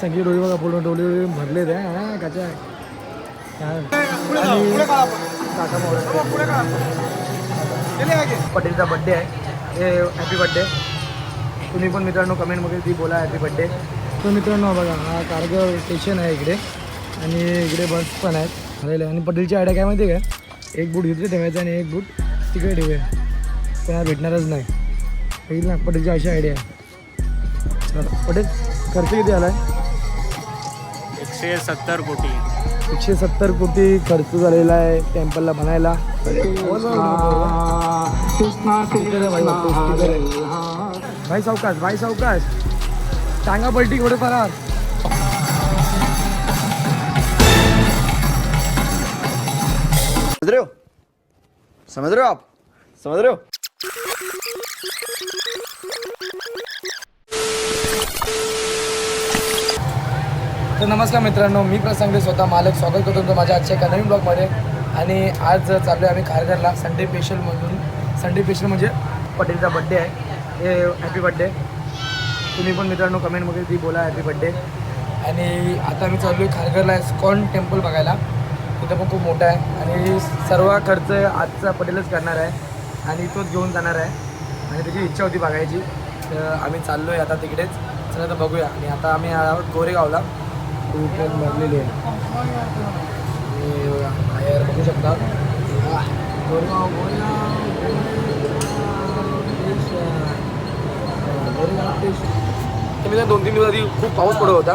सगळी डोळी बघा पूर्ण डोळी डोळी भरले ते. हा काच्या पटेलचा बड्डे आहे. हे हॅपी बड्डे तुम्ही पण मित्रांनो कमेंटमध्ये ती बोला हॅपी बड्डे तर मित्रांनो बघा हा कारगर स्टेशन आहे इकडे. आणि इकडे बस पण आहेत. आलेले आणि पटेलची आयडिया काय माहिती आहे का? एक बूट इथे ठेवायचा आणि एक बूट तिकडे ठेवूया. कोणाला भेटणारच नाही. होईल ना पटेलची अशी आयडिया आहे. चला पटेल खर्च किती आला आहे एकशे सत्तर कोटी. एकशे सत्तर कोटी खर्च झालेला आहे टेम्पलला बनायला भाई सावकाश भाई सावकाश. टांगा पलटी घोडे फरार समझ रहे हो? समझ रहे हो आप? समझ रहे हो? तर नमस्कार मित्रांनो मी प्रसंगे स्वतः मालक. स्वागत करतो तुमचं माझ्या आजच्या एका नवीन ब्लॉगमध्ये आणि आज चाललो आहे आम्ही खारघरला संडे स्पेशलमधून संडे स्पेशल म्हणजे पटेलचा बड्डे आहे. हे हॅपी बड्डे तुम्ही पण मित्रांनो कमेंटमध्ये ती बोला हॅपी बड्डे आणि आता आम्ही चाललो आहे खारघरला स्कॉन टेम्पल बघायला. तिथं पण खूप मोठा आहे. आणि सर्व खर्च आजचा पटेलच करणार आहे. आणि तोच घेऊन जाणार आहे. आणि त्याची इच्छा होती बघायची. तर आम्ही चाललो आहे आता तिकडेच. चला तर बघूया. आणि आता आम्ही आहोत गोरेगावला. टू ट्रेन भरलेली आहे आणि बघू शकता. गोरेगाव मी दोन तीन दिवस आधी खूप पाऊस पडत होता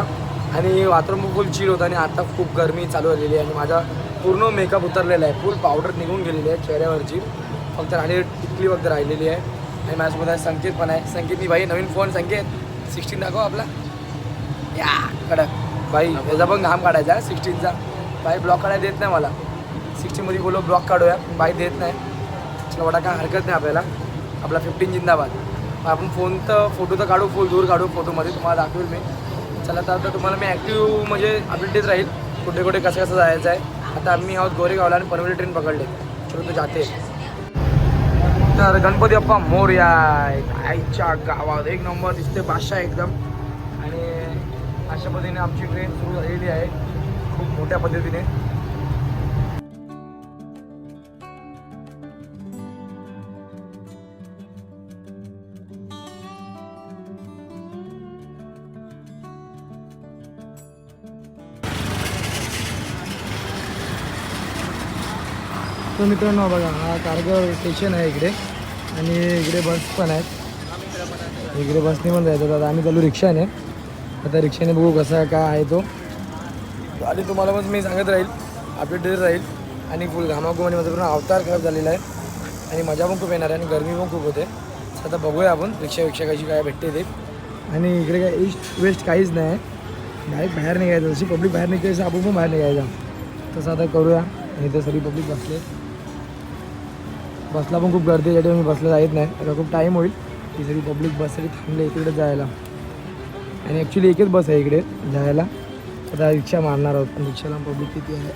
आणि वातावरण फुल होता आणि आता खूप गरमी चालू झालेली आहे आणि माझा पूर्ण मेकअप उतरलेला आहे. फुल पावडर निघून गेलेली आहे चेहऱ्यावरची. फक्त आणि टिकली वगैरे राहिलेली आहे. आणि माझ्यासोबत आहे संकेत पण आहे. संकेत मी भाई नवीन फोन संकेत. सिक्स्टीन दाखव आपला. या कडक. भाई याचा पण घाम काढायचा आहे सिक्स्टीनचा बाई ब्लॉक काढायला देत नाही मला. सिक्स्टीनमध्ये बोलो ब्लॉक काढूया. बाई देत नाही. चला वाटा काय हरकत नाही आपल्याला. आपला फिफ्टीन जिंदाबाद. आपण फोन तर फोटो तर काढू फुल दूर काढू फोटोमध्ये तुम्हाला दाखवेल मी. चला तर आता तुम्हाला मी ॲक्टिव्ह म्हणजे अपडेट देत राहील. कुठे कुठे कसं कसं जायचं आहे. आता आम्ही आहोत गोरेगावला आणि पनवेल ट्रेन पकडले. परंतु तो जाते. तर गणपती बाप्पा मोरया. आईच्या गावात एक नंबर दिसते बादशाह एकदम. अशा पद्धतीने आमची ट्रेन सुरू झालेली आहे. खूप मोठ्या पद्धतीने. तर मित्रांनो बघा हा कारगर स्टेशन आहे इकडे. आणि इकडे बस पण आहेत. इकडे बसने पण जायचं. तर आता आम्ही चालू रिक्षाने. आता रिक्षाने बघू कसा काय आहे तो. आणि तुम्हाला पण मी सांगत राहील अपडेट देत राहील. आणि फुल घामाघूम आणि माझा पूर्ण अवतार खराब झालेला आहे. आणि मजा पण खूप येणार आहे आणि गरमी पण खूप होते. आता बघूया आपण रिक्षा विक्षा कशी काय भेटते ते. आणि इकडे काय ईस्ट वेस्ट काहीच नाही. डायरेक्ट बाहेर निघायचं. जशी पब्लिक बाहेर निघते तसं आपण पण बाहेर निघायचं. तसं आता करूया. आणि इथे सगळी पब्लिक बसले. बसला पण खूप गर्दी त्याच्यामुळे मी बसला जायत नाही. आता खूप टाईम होईल. की सगळी पब्लिक बससाठी थांबले इकडे जायला. आणि ॲक्च्युली एकच बस आहे इकडे जायला. आता रिक्षा मारणार आहोत. पण रिक्षाला पब्लिक किती आहे?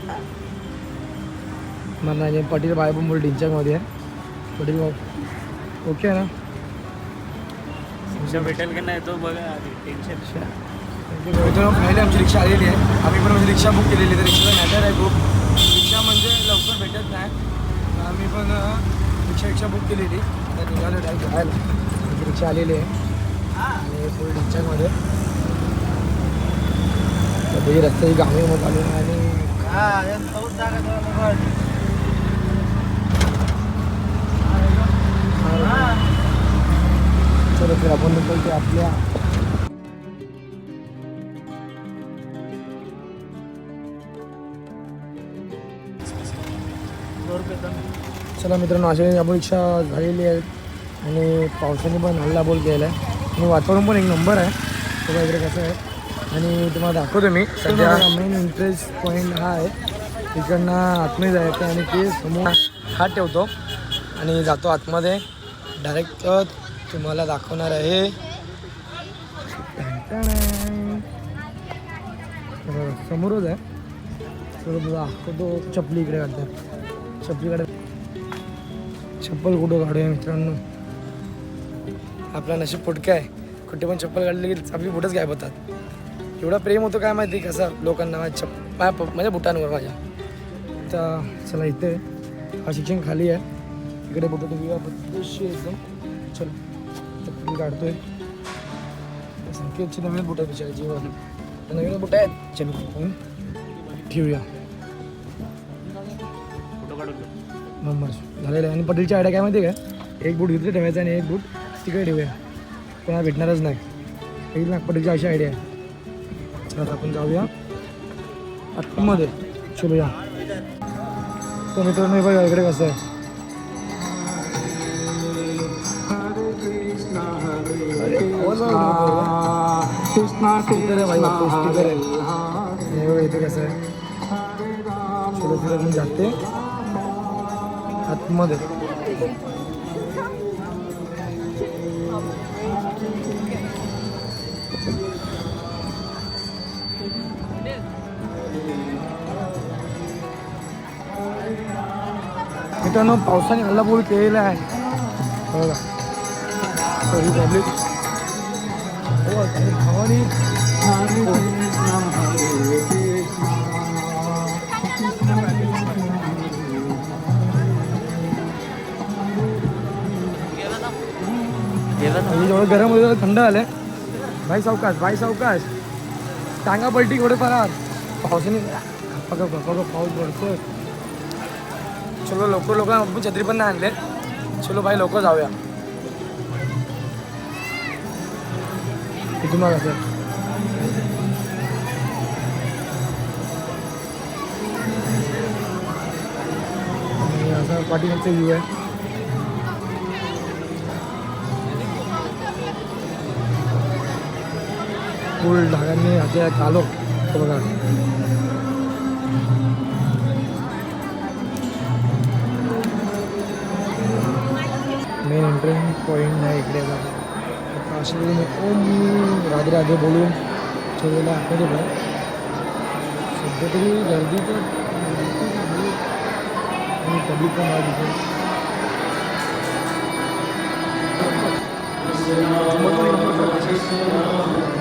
मारणार नाही पटेल बाय पण बोल डिंचामध्ये आहे. पटेल भाऊ ओके आहे ना? तुमच्या भेटेल की नाही तो बघा. टेन्शन फायनली आमची रिक्षा आलेली आहे. आम्ही पण म्हणजे रिक्षा बुक केलेली आहे. तर रिक्षाचा मॅटर आहे खूप. रिक्षा म्हणजे लवकर भेटत नाही. आम्ही पण रिक्षा रिक्षा बुक केलेली. तर निघालो डायरेक्ट जायला रिक्षा आलेली आहे. आणि फुल तर ही रस्त्याची गावी मग आलो आणि चलो तर आपण निघतो आपल्या चला मित्रांनो अशा आपण रिक्षा झालेली आहे. आणि पावसाने पण हल्ला बोल केला आहे आणि वातावरण पण एक नंबर आहे. बघा इकडे कसं आहे. आणि तुम्हाला दाखवतो मी. सध्या मेन इंटरेस्ट पॉईंट हा आहे. इकडनं आतमध्ये जायचं आणि ते समोर हात ठेवतो. आणि जातो आतमध्ये. डायरेक्ट तुम्हाला दाखवणार आहे. समोरच आहे. दाखवतो. चपली इकडे काढतात चपलीकडे चप्पल कुठं काढूया मित्रांनो? आपला नशीब फुटका आहे. कुठे पण चप्पल काढली की आपली बुटच गायब होतात. एवढा प्रेम होतो काय माहिती कसं लोकांना माझ्या चप माझ्या प- माझ्या बुटांवर माझ्या. तर चला इथे हा शिक्षण खाली आहे. इकडे बुटं तुम्ही एकदम. चल चप्पल काढतोय. संकेतची नवीन बुटं विचारायची नवीन बुटं आहेत. चल ठेवूया. नंबर झालेलं आहे. आणि पटेलची आयडिया काय माहिती आहे का? एक बूट इथे ठेवायचा आणि एक बूट तिकडे ठेवूया. कोणाला भेटणारच नाही. एक लाख पटेलची अशी आयडिया आहे. चला आता आपण जाऊया. आतमध्ये. चलो या तर मित्रांनो बघा इकडे कसं आहे. इथे कसं आहे. चलो जाते. आतमध्ये. मित्रांनो पावसाने हल्लाबोल केलेला आहे बघा सॉरी पब्लिक हो आणि एवढं म्हणजे जेवढं गरम होतं थंड आलंय भाई सावकाश भाई सावकाश. टांगा पलटी थोडे फार. पावसाने बघा बघा पाऊस पडतोय. चलो लवकर लोक छत्री पण नाही आणले. चलो भाई लवकर जाऊया. इथून बघा सर. असं असा व्ह्यू आहे. फुल ढगांनी हाते आलो बघा. मेन एंट्रन्स पॉईंट आहे इकडे बघा. आता अशा ओम राधे राधे बोलून ठेवलेला आतमध्ये बघा सध्या तरी गर्दी तर आणि पब्लिक पण आहे तिथे. Thank you.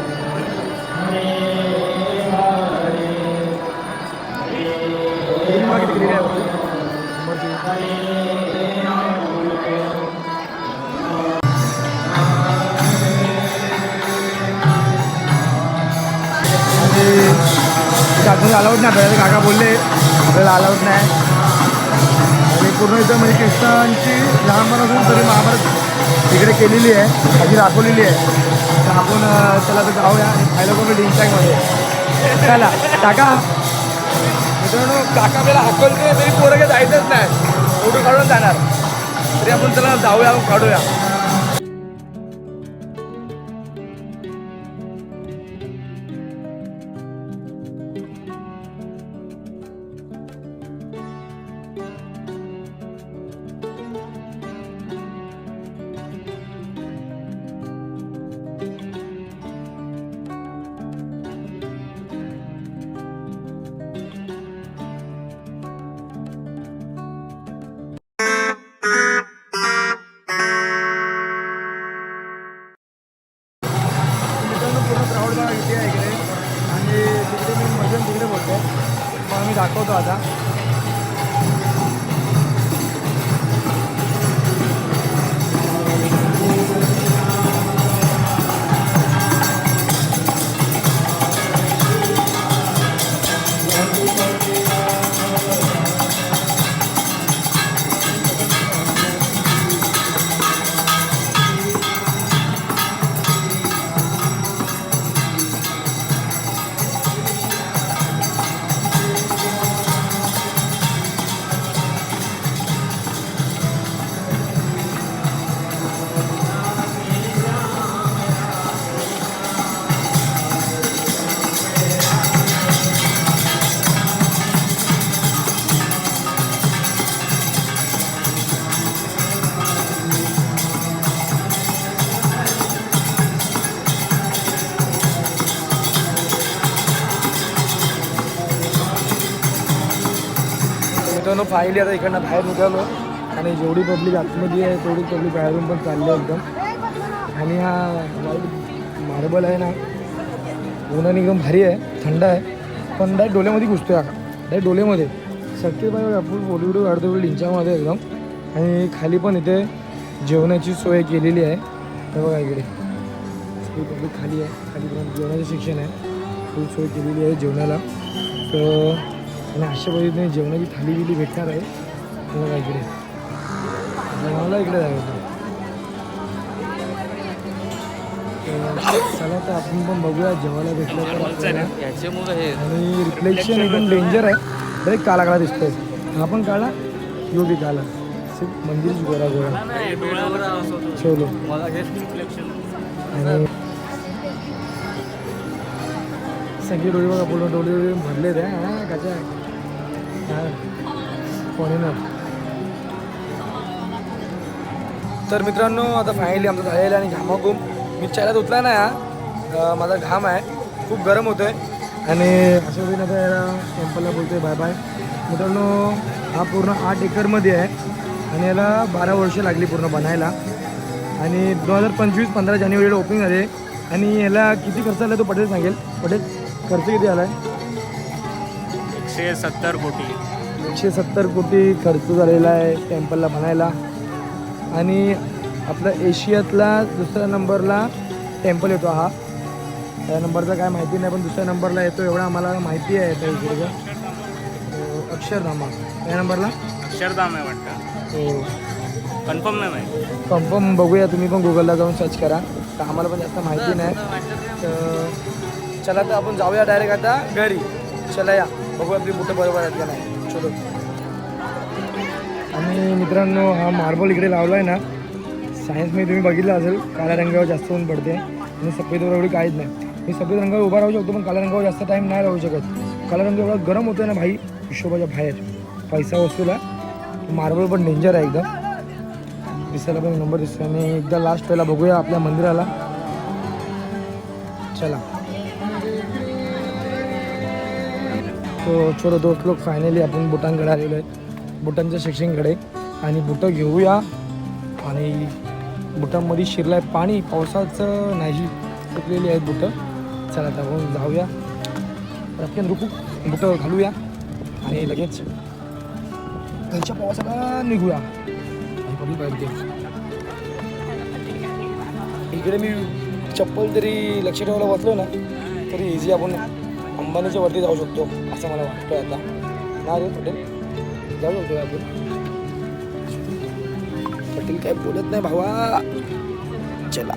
तिकडे अलाउड नाही आपल्याला काका बोलले आपल्याला अलाउड नाही आणि पूर्ण इथं म्हणजे कृष्णांची लहानपणापासून तरी महाभारत तिकडे केलेली आहे अशी दाखवलेली आहे. आपण चला तर जाऊया. आणि खायला पण डिंगटँगमध्ये चला काका. मित्रांनो काका आपल्याला हाकलते तरी पोरं काही जायचंच नाही. फोटो काढून जाणार. तरी आपण चला जाऊया काढूया. बघा इथे आहे इकडे आणि तिकडे मी मजन तिकडे बोलतो मग मी दाखवतो आता. मित्रांनो फायली आता इकडनं बाहेर निघालो. आणि जेवढी पब्लिक आतमध्ये आहे तेवढी पब्लिक बाहेरून पण चालली आहे एकदम. आणि हा मार्बल आहे ना उन्हाने एकदम भारी आहे थंड आहे. पण डायरेक्ट डोल्यामध्ये घुसतो आहे डायरेक्ट डोल्यामध्ये. शक्य पाहिजे फुल बॉलिवूड अर्धवड लिंचामध्ये एकदम. आणि खाली पण इथे जेवणाची सोय केलेली आहे. तर बघा इकडे. सगळी पब्लिक खाली आहे. खाली पण जेवणाचं शिक्षण आहे. फुल सोय केलेली आहे जेवणाला. तर आणि अशा पद्धतीने जेवणाची थाली बिली भेटणार आहे. बघा इकडे. जेवणाला इकडे जायचं चला तर आपण पण बघूया जेवायला भेटलं तर आणि रिफ्लेक्शन एकदम डेंजर आहे. डायरेक्ट काला काळा दिसतोय. हा पण काळा यो बी काला मंदिरच गोरा गोरा ठेवलो. आणि सगळे डोळे बघा पूर्ण डोळे डोळे भरले हा कशा फॉरेनर तर मित्रांनो आता फायनली आमचं झालेलं आणि घामाघूम. मी चेहरा उतला ना हा. माझा घाम आहे. खूप गरम होतोय. आणि असं पद्धतीने आता याला टेम्पलला बोलतोय बाय बाय. मित्रांनो हा पूर्ण आठ एकरमध्ये आहे. आणि याला बारा वर्ष लागली पूर्ण बनायला. आणि दोन हजार पंचवीस पंधरा जानेवारीला ओपनिंग झाले. आणि याला किती खर्च आला तो पटेल सांगेल. पटेल खर्च किती आला आहे एकशे सत्तर कोटी. एकशे सत्तर कोटी खर्च झालेला आहे टेम्पलला बनायला आणि आपला एशियातला दुसऱ्या नंबरला टेम्पल येतो हा. त्या नंबरचा काय माहिती नाही पण दुसऱ्या नंबरला येतो एवढा आम्हाला माहिती आहे त्या इकडचा अक्षरधामा. या नंबरला? अक्षरधाम आहे वाटतं. हो. कन्फर्म नाही माहिती. कन्फर्म बघूया तुम्ही पण गुगलला जाऊन सर्च करा. तर आम्हाला पण जास्त माहिती नाही. तर चला तर आपण जाऊया डायरेक्ट आता. घरी. चला या. बघू आपली बुटं बरोबर आहेत का नाही. चलो आणि मित्रांनो हा मार्बल इकडे लावला आहे ना सायन्समध्ये तुम्ही बघितलं असेल काळ्या रंगावर जास्त ऊन पडते. आणि सफेदवर एवढी काहीच नाही. मी सफेद रंगावर उभा राहू शकतो पण काळ्या रंगावर जास्त टाईम नाही राहू शकत. काळा रंग एवढा गरम होतो ना भाई हिशोबाच्या बाहेर. पैसा वसूला मार्बल पण डेंजर आहे एकदम. दिसायला पण नंबर दिसतो आणि एकदा लास्ट वेळेला बघूया आपल्या मंदिराला. चला. सो छोटं दोस्त लोक फायनली आपण बुटांकडे आलेलो आहे. बुटांच्या सेक्शनकडे आणि बुटं घेऊया. आणि बुटांमध्ये शिरलाय पाणी. पावसाचं नाही सुकलेली आहेत बुटं. चला आता आपण जाऊया. रक्कन रुकू. बुटं घालूया. आणि लगेच घरच्या पावसाला निघूया. पाहिजे इकडे मी चप्पल जरी लक्ष ठेवायला बसलो ना तरी इझी आपण अंबानीच्या वरती जाऊ शकतो असं मला वाटतं आता. ना रे पटेल जाऊ शकतो आपण? पटेल काय बोलत नाही भावा. चला.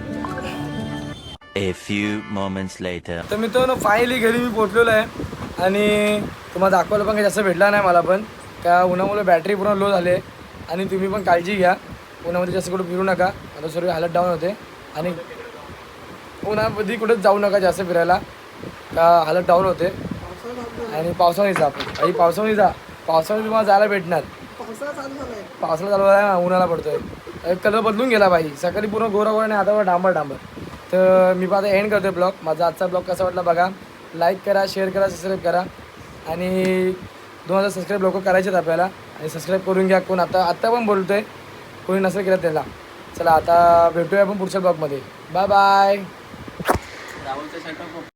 A few moments later. तर मित्रांनो फायनली घरी मी पोचलेलो आहे. आणि तुम्हाला दाखवायला पण काही जास्त भेटला नाही मला पण. त्या उन्हामुळे बॅटरी पूर्ण लो झाले. आणि तुम्ही पण काळजी घ्या. उन्हामध्ये जास्त कुठं फिरू नका. आता सर्व हालत डाऊन होते. आणि उन्हामध्ये कुठेच जाऊ नका जास्त फिरायला. का हालत डाऊन होते. आणि पावसाळी जा आपण. काही पावसाळी जा. पावसाळ्यात तुम्हाला जायला भेटणार. पावसाळा चालू आहे ना उन्हाला पडतोय. कलर बदलून गेला बाई सकाळी पूर्ण गोरा गोरा आणि आता डांबर डांबर. तर मी पण आता एंड करतोय ब्लॉग माझा आजचा ब्लॉग कसा वाटला बघा. लाईक करा शेअर करा सबस्क्राईब करा. आणि दोन हजार सबस्क्राईब लोक करायचे आहेत आपल्याला. आणि सबस्क्राईब करून घ्या. कोण आता आत्ता पण बोलतोय. कोणी नसेल केलं त्याला चला आता भेटूया आपण पुढच्या ब्लॉगमध्ये बाय बाय राहुलचा